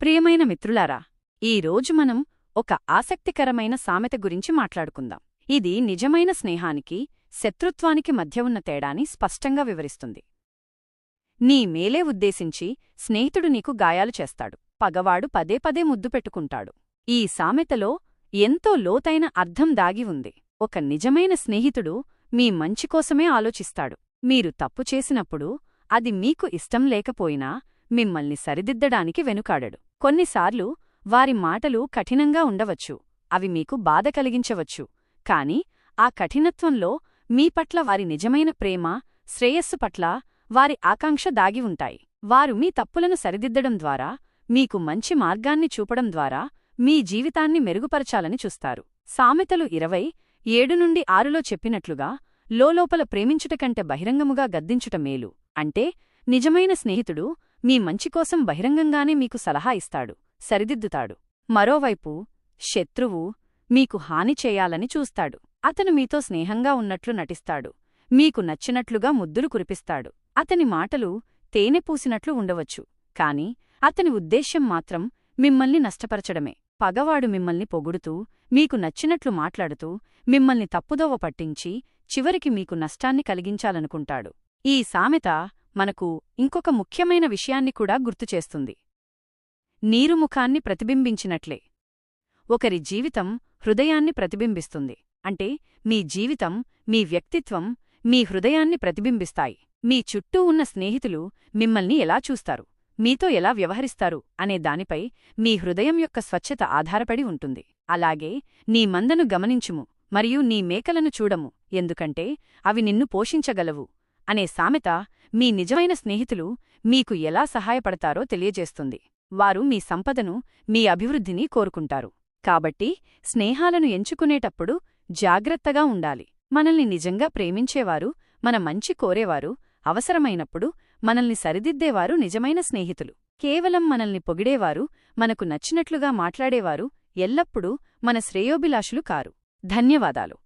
ప్రియమైన మిత్రులారా ఈ రోజు మనం ఒక ఆసక్తికరమైన సామెత గురించి మాట్లాడుకుందాం. ఇది నిజమైన స్నేహానికి శత్రుత్వానికి మధ్య ఉన్న తేడాని స్పష్టంగా వివరిస్తుంది. నీ మేలే ఉద్దేశించి స్నేహితుడు నీకు గాయాలు చేస్తాడు పగవాడు పదే పదే ముద్దు పెట్టుకుంటాడు. ఈ సామెతలో ఎంతో లోతైన అర్థం దాగి ఉంది. ఒక నిజమైన స్నేహితుడు మీ మంచికోసమే ఆలోచిస్తాడు. మీరు తప్పు చేసినప్పుడు అది మీకు ఇష్టం లేకపోయినా మిమ్మల్ని సరిదిద్దడానికి వెనుకాడడు. కొన్నిసార్లు వారి మాటలు కఠినంగా ఉండవచ్చు అవి మీకు బాధ కలిగించవచ్చు కాని ఆ కఠినత్వంలో మీ పట్ల వారి నిజమైన ప్రేమ శ్రేయస్సు పట్ల వారి ఆకాంక్ష దాగి ఉంటాయి. వారు మీ తప్పులను సరిదిద్దడం ద్వారా మీకు మంచి మార్గాన్ని చూపడం ద్వారా మీ జీవితాన్ని మెరుగుపరచాలని చూస్తారు. సామెతలు ఇరవై ఏడు నుండి ఆరులో చెప్పినట్లుగా లోలోపల ప్రేమించుట కంటే బహిరంగముగా గద్దించుట మేలు. అంటే నిజమైన స్నేహితుడు మీ మంచికోసం బహిరంగంగానే మీకు సలహా ఇస్తాడు సరిదిద్దుతాడు. మరోవైపు శత్రువు మీకు హాని చేయాలని చూస్తాడు. అతను మీతో స్నేహంగా ఉన్నట్లు నటిస్తాడు. మీకు నచ్చినట్లుగా ముద్దులు కురిపిస్తాడు. అతని మాటలు తేనె పూసినట్లు ఉండవచ్చు కాని అతని ఉద్దేశ్యం మాత్రం మిమ్మల్ని నష్టపరచడమే. పగవాడు మిమ్మల్ని పొగుడుతూ మీకు నచ్చినట్లు మాట్లాడుతూ మిమ్మల్ని తప్పుదోవ పట్టించి చివరికి మీకు నష్టాన్ని కలిగించాలనుకుంటాడు. ఈ సామెత మనకు ఇంకొక ముఖ్యమైన విషయాన్ని కూడా గుర్తుచేస్తుంది నీరుముఖాన్ని ప్రతిబింబించినట్లే. ఒకరి జీవితం హృదయాన్ని ప్రతిబింబిస్తుంది. అంటే మీ జీవితం మీ వ్యక్తిత్వం మీ హృదయాన్ని ప్రతిబింబిస్తాయి. మీ చుట్టూ ఉన్న స్నేహితులు మిమ్మల్ని ఎలా చూస్తారు? మీతో ఎలా వ్యవహరిస్తారు? అనే దానిపై మీ హృదయం యొక్క స్వచ్ఛత ఆధారపడి ఉంటుంది. అలాగే నీ మందను గమనించుము మరియు నీ మేకలను చూడము. ఎందుకంటే అవి నిన్ను పోషించగలవు. అనే సామెత మీ నిజమైన స్నేహితులు మీకు ఎలా సహాయపడతారో తెలియజేస్తుంది. వారు మీ సంపదను మీ అభివృద్ధిని కోరుకుంటారు. కాబట్టి స్నేహాలను ఎంచుకునేటప్పుడు జాగ్రత్తగా ఉండాలి. మనల్ని నిజంగా ప్రేమించేవారు మన మంచి కోరేవారు అవసరమైనప్పుడు మనల్ని సరిదిద్దేవారు నిజమైన స్నేహితులు. కేవలం మనల్ని పొగిడేవారు మనకు నచ్చినట్లుగా మాట్లాడేవారు ఎల్లప్పుడూ మన శ్రేయోభిలాషులు కారు. ధన్యవాదాలు.